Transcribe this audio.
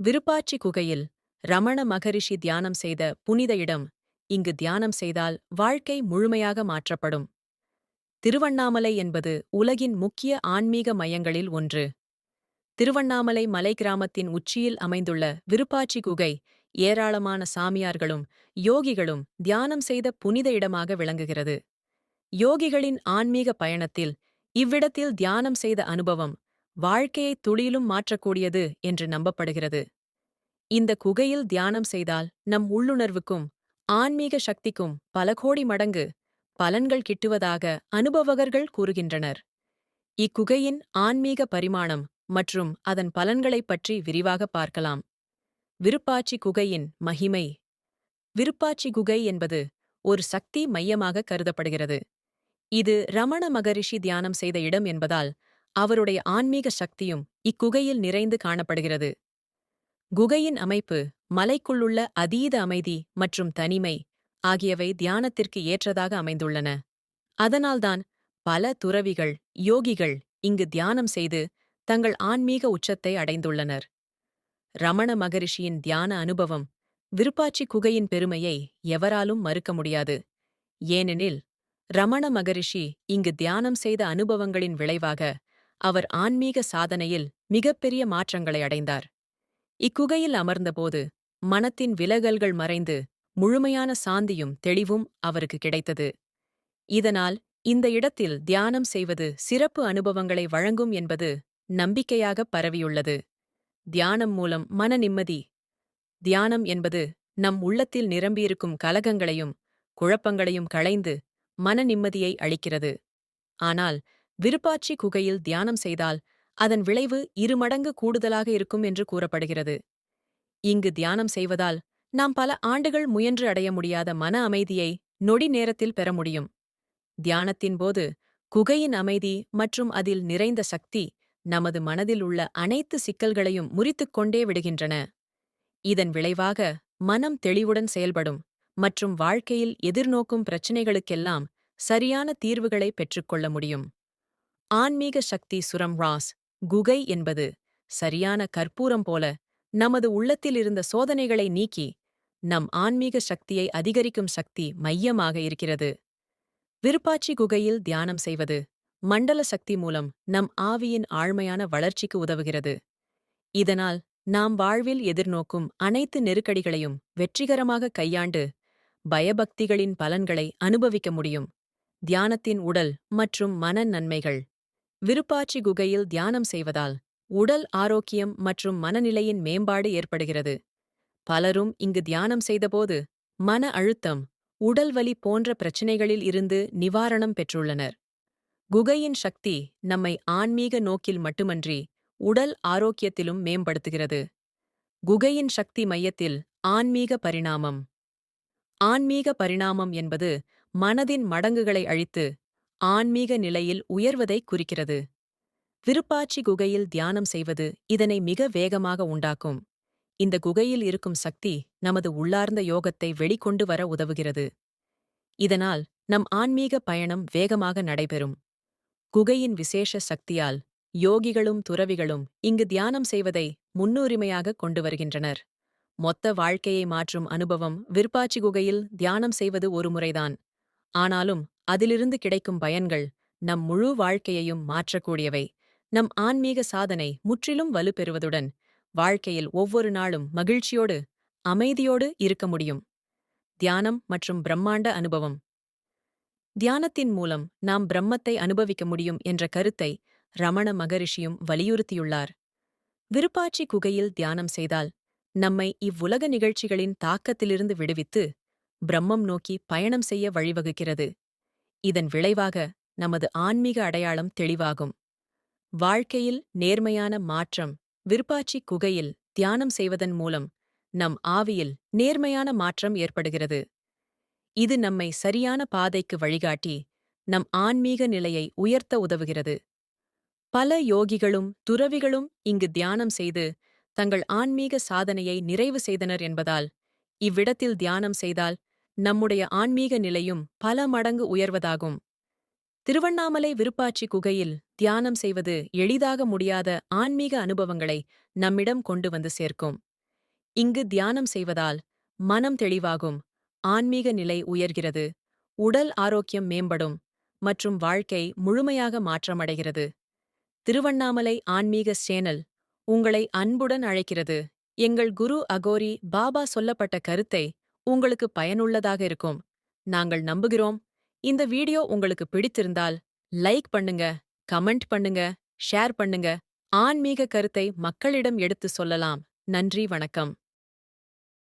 விருப்பாச்சி குகையில் ரமண மகரிஷி தியானம் செய்த புனித இடம் இங்கு தியானம் செய்தால் வாழ்க்கை முழுமையாக மாற்றப்படும். திருவண்ணாமலை என்பது உலகின் முக்கிய ஆன்மீக மையங்களில் ஒன்று. திருவண்ணாமலை மலை கிராமத்தின் உச்சியில் அமைந்துள்ள விருப்பாச்சி குகை ஏராளமான சாமியார்களும் யோகிகளும் தியானம் செய்த புனித இடமாக விளங்குகிறது. யோகிகளின் ஆன்மீக பயணத்தில் இவ்விடத்தில் தியானம் செய்த அனுபவம் வாழ்க்கையை துளியிலும் மாற்றக்கூடியது என்று நம்பப்படுகிறது. இந்த குகையில் தியானம் செய்தால் நம் உள்ளுணர்வுக்கும் ஆன்மீக சக்திக்கும் பல கோடி மடங்கு பலன்கள் கிட்டுவதாக அனுபவகர்கள் கூறுகின்றனர். இக்குகையின் ஆன்மீக பரிமாணம் மற்றும் அதன் பலன்களைப் பற்றி விரிவாக பார்க்கலாம். விருப்பாச்சி குகையின் மகிமை. விருப்பாச்சி குகை என்பது ஒரு சக்தி மையமாக கருதப்படுகிறது. இது ரமண மகரிஷி தியானம் செய்த இடம் என்பதால் அவருடைய ஆன்மீக சக்தியும் இக்குகையில் நிறைந்து காணப்படுகிறது. குகையின் அமைப்பு மலைக்குள்ளுள்ள அதீத அமைதி மற்றும் தனிமை ஆகியவை தியானத்திற்கு ஏற்றதாக அமைந்துள்ளன. அதனால்தான் பல துறவிகள் யோகிகள் இங்கு தியானம் செய்து தங்கள் ஆன்மீக உச்சத்தை அடைந்துள்ளனர். ரமண மகரிஷியின் தியான அனுபவம் விருப்பாச்சி குகையின் பெருமையை எவராலும் மறுக்க முடியாது. ஏனெனில் ரமண மகரிஷி இங்கு தியானம் செய்த அனுபவங்களின் விளைவாக அவர் ஆன்மீக சாதனையில் மிகப்பெரிய மாற்றங்களை அடைந்தார். இக்குகையில் அமர்ந்தபோது மனத்தின் விலகல்கள் மறைந்து முழுமையான சாந்தியும் தெளிவும் அவருக்கு கிடைத்தது. இதனால் இந்த இடத்தில் தியானம் செய்வது சிறப்பு அனுபவங்களை வழங்கும் என்பது நம்பிக்கையாக பரவியுள்ளது. தியானம் மூலம் மன நிம்மதி. தியானம் என்பது நம் உள்ளத்தில் நிரம்பியிருக்கும் கலகங்களையும் குழப்பங்களையும் களைந்து மன நிம்மதியை அளிக்கிறது. ஆனால் விருப்பாச்சி குகையில் தியானம் செய்தால் அதன் விளைவு இருமடங்கு கூடுதலாக இருக்கும் என்று கூறப்படுகிறது. இங்கு தியானம் செய்வதால் நாம் பல ஆண்டுகள் முயன்று அடைய முடியாத மன அமைதியை நொடி நேரத்தில் பெற முடியும். தியானத்தின் போது குகையின் அமைதி மற்றும் அதில் நிறைந்த சக்தி நமது மனதில் உள்ள அனைத்து சிக்கல்களையும் முறித்துக் கொண்டே விடுகின்றன. இதன் விளைவாக மனம் தெளிவுடன் செயல்படும் மற்றும் வாழ்க்கையில் எதிர்நோக்கும் பிரச்சினைகளுக்கெல்லாம் சரியான தீர்வுகளை பெற்றுக்கொள்ள முடியும். ஆன்மீக சக்தி சுரம் ராஸ் குகை என்பது சரியான கற்பூரம் போல நமது உள்ளத்தில் இருந்த சோதனைகளை நீக்கி நம் ஆன்மீக சக்தியை அதிகரிக்கும் சக்தி மையமாக இருக்கிறது. விருப்பாச்சி குகையில் தியானம் செய்வது மண்டல சக்தி மூலம் நம் ஆவியின் ஆழ்மையான வளர்ச்சிக்கு உதவுகிறது. இதனால் நாம் வாழ்வில் எதிர்நோக்கும் அனைத்து நெருக்கடிகளையும் வெற்றிகரமாக கையாண்டு பயபக்திகளின் பலன்களை அனுபவிக்க முடியும். தியானத்தின் உடல் மற்றும் மன நன்மைகள் விருப்பாச்சி குகையில் தியானம் செய்வதால் உடல் ஆரோக்கியம் மற்றும் மனநிலையின் மேம்பாடு ஏற்படுகிறது. பலரும் இங்கு தியானம் செய்தபோது மன அழுத்தம் உடல் வலி போன்ற பிரச்சினைகளில் இருந்து நிவாரணம் பெற்றுள்ளனர். குகையின் சக்தி நம்மை ஆன்மீக நோக்கில் மட்டுமன்றி உடல் ஆரோக்கியத்திலும் மேம்படுத்துகிறது. குகையின் சக்தி மையத்தில் ஆன்மீக பரிணாமம். ஆன்மீக பரிணாமம் என்பது மனதின் மடங்குகளை அழித்து ஆன்மீக நிலையில் உயர்வதை குறிக்கிறது. விருப்பாச்சி குகையில் தியானம் செய்வது இதனை மிக வேகமாக உண்டாக்கும். இந்த குகையில் இருக்கும் சக்தி நமது உள்ளார்ந்த யோகத்தை வெளிக்கொண்டு வர உதவுகிறது. இதனால் நம் ஆன்மீக பயணம் வேகமாக நடைபெறும். குகையின் விசேஷ சக்தியால் யோகிகளும் துறவிகளும் இங்கு தியானம் செய்வதை முன்னுரிமையாக கொண்டு வருகின்றனர். மொத்த வாழ்க்கையை மாற்றும் அனுபவம் விருப்பாச்சி குகையில் தியானம் செய்வது ஒரு முறைதான். ஆனாலும் அதிலிருந்து கிடைக்கும் பயன்கள் நம் முழு வாழ்க்கையையும் மாற்றக்கூடியவை. நம் ஆன்மீக சாதனை முற்றிலும் வலுப்பெறுவதுடன் வாழ்க்கையில் ஒவ்வொரு நாளும் மகிழ்ச்சியோடு அமைதியோடு இருக்க முடியும். தியானம் மற்றும் பிரம்மாண்ட அனுபவம். தியானத்தின் மூலம் நாம் பிரம்மத்தை அனுபவிக்க முடியும் என்ற கருத்தை ரமண மகரிஷியும் வலியுறுத்தியுள்ளார். விருப்பாச்சி குகையில் தியானம் செய்தால் நம்மை இவ்வுலக நிகழ்ச்சிகளின் தாக்கத்திலிருந்து விடுவித்து பிரம்மம் நோக்கி பயணம் செய்ய வழிவகுக்கிறது. இதன் விளைவாக நமது ஆன்மீக அடையாளம் தெளிவாகும். வாழ்க்கையில் நேர்மையான மாற்றம் விருப்பாச்சி குகையில் தியானம் செய்வதன் மூலம் நம் ஆவியில் நேர்மையான மாற்றம் ஏற்படுகிறது. இது நம்மை சரியான பாதைக்கு வழிகாட்டி நம் ஆன்மீக நிலையை உயர்த்த உதவுகிறது. பல யோகிகளும் துறவிகளும் இங்கு தியானம் செய்து தங்கள் ஆன்மீக சாதனையை நிறைவு செய்தனர் என்பதால் இவ்விடத்தில் தியானம் செய்தால் நம்முடைய ஆன்மீக நிலையும் பல மடங்கு உயர்வதாகும். திருவண்ணாமலை விருப்பாட்சி குகையில் தியானம் செய்வது எளிதாக முடியாத ஆன்மீக அனுபவங்களை நம்மிடம் கொண்டு வந்து சேர்க்கும். இங்கு தியானம் செய்வதால் மனம் தெளிவாகும் ஆன்மீக நிலை உயர்கிறது உடல் ஆரோக்கியம் மேம்படும் மற்றும் வாழ்க்கை முழுமையாக மாற்றமடைகிறது. திருவண்ணாமலை ஆன்மீக சேனல் உங்களை அன்புடன் அழைக்கிறது. எங்கள் குரு அகோரி பாபா சொல்லப்பட்ட கருத்தை உங்களுக்கு பயனுள்ளதாக இருக்கும். நாங்கள் நம்புகிறோம். இந்த வீடியோ உங்களுக்கு பிடித்திருந்தால் லைக் பண்ணுங்க கமெண்ட் பண்ணுங்க ஷேர் பண்ணுங்க. ஆன்மீக கருத்தை மக்களிடம் எடுத்து சொல்லலாம். நன்றி வணக்கம்.